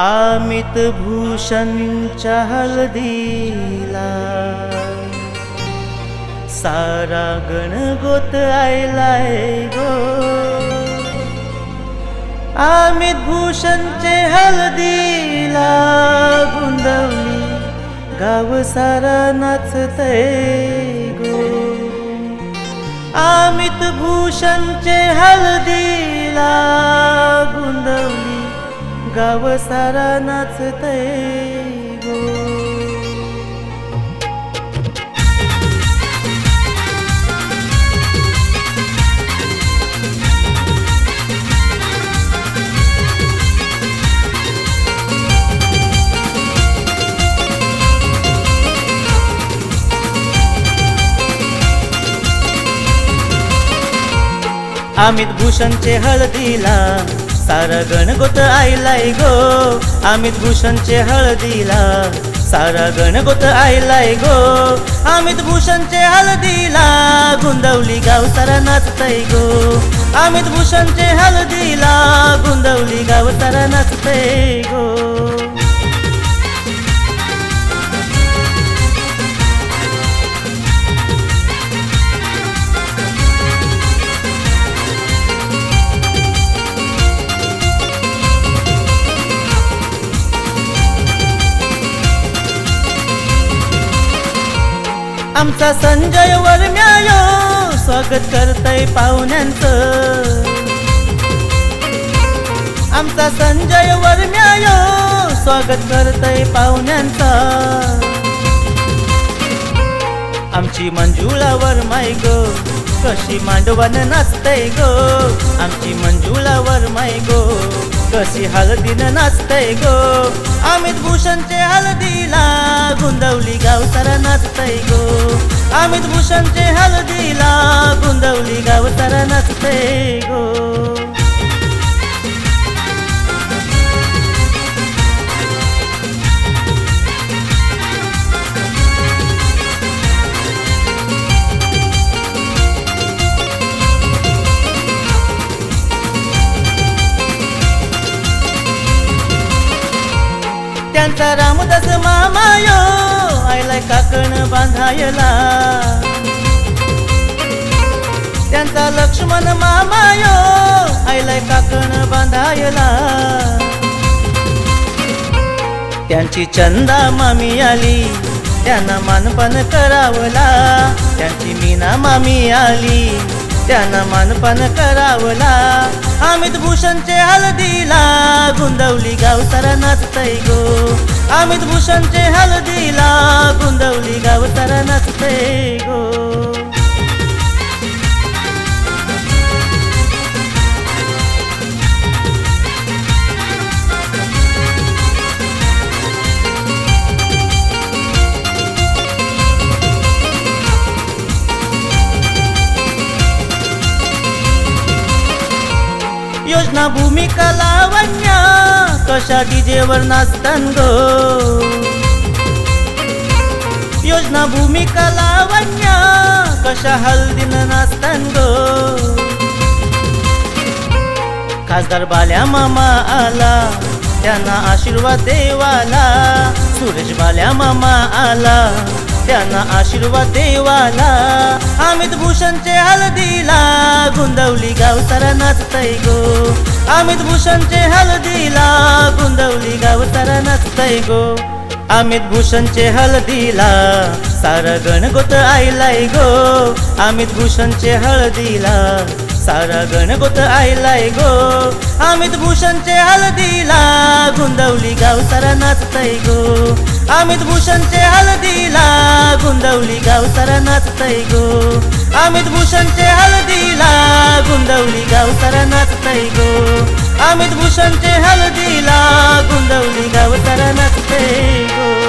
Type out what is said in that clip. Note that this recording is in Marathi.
अमित भूषणच्या हळदीला सारा गण गोत आयलाय गो। अमित भूषणचे हळदीला गुंदवली गाव सारा नाचतय गो। अमित भूषणचे हळदीला गुंदवली गाव सारा नाचतय गो. अमित भूषणचे हळदीला सारा गणगोत आयलाय गो. अमित भूषणचे हळदीला सारा गणगोत आयलाय गो. अमित भूषणचे हळदीला गुंदवली गाव सारा नाचतय गो. अमित भूषणचे हळदीला गुंदवली गाव सारा नाचतय गो. आमचा संजय वर्म्यायो स्वागत करतय पाहुण्यांचं. आमचा संजय वर्म्यायो स्वागत करतय पाहुण्यांचं. आमची मंजुळा माय गो कशी मांडवन नाचतय गो. आमची मंजुळा माय गो कशी हळदीनं नाचतय गो. अमित भूषणचे हळदीला गुंदवली गावतारा नाचतय गो. अमित भूषणचे हळदीला गुंदवली गावतारा नाचतय गो. त्यांचा रामदास मामायो आयलाय काकण बांधायला. त्यांचा लक्ष्मण मामायो आयलाय काकण बांधायला. त्यांची चंदा मामी आली त्यांना मानपान करावला. त्यांची मीना मामी आली त्यांना मानपान करावला. अमित भूषणचे हळदीला गुंदवली गावतारा नाचतय गो. अमित भूषणचे हळदीला गुंदवली गावतारा नाचतय गो. ना भूमिका लावण्या कशा डीजेवर नाचतान गो योजना भूमिका लावण्या कशा हल्दीनं नाचतान गो खासदार बाल्या मामा आला त्यांना आशीर्वाद देवाला. सुरेश बाल्या मामा आला त्यांना आशीर्वाद देवाला. भूषणचे हळदीला गुंदवली गावतारा नाचतय गो. अमित भूषणचे हळदीला गुंदवली गावतारा नाचतय गो. अमित भूषणचे हळदीला सारा गणगोत आयलाय गो. अमित भूषणचे हळदीला सारा गणगोत आयलाय गो. अमित भूषणचे हळदीला गुंदवली गाव सारा नाचतय गो. अमित भूषणचे हळदीला गुंदवली गाव सारा नाचतय गो. अमित भूषणचे हळदीला गुंदवली गाव सारा नाचतय गो. अमित भूषणचे हळदीला गुंदवली गाव सारा नाचतय गो.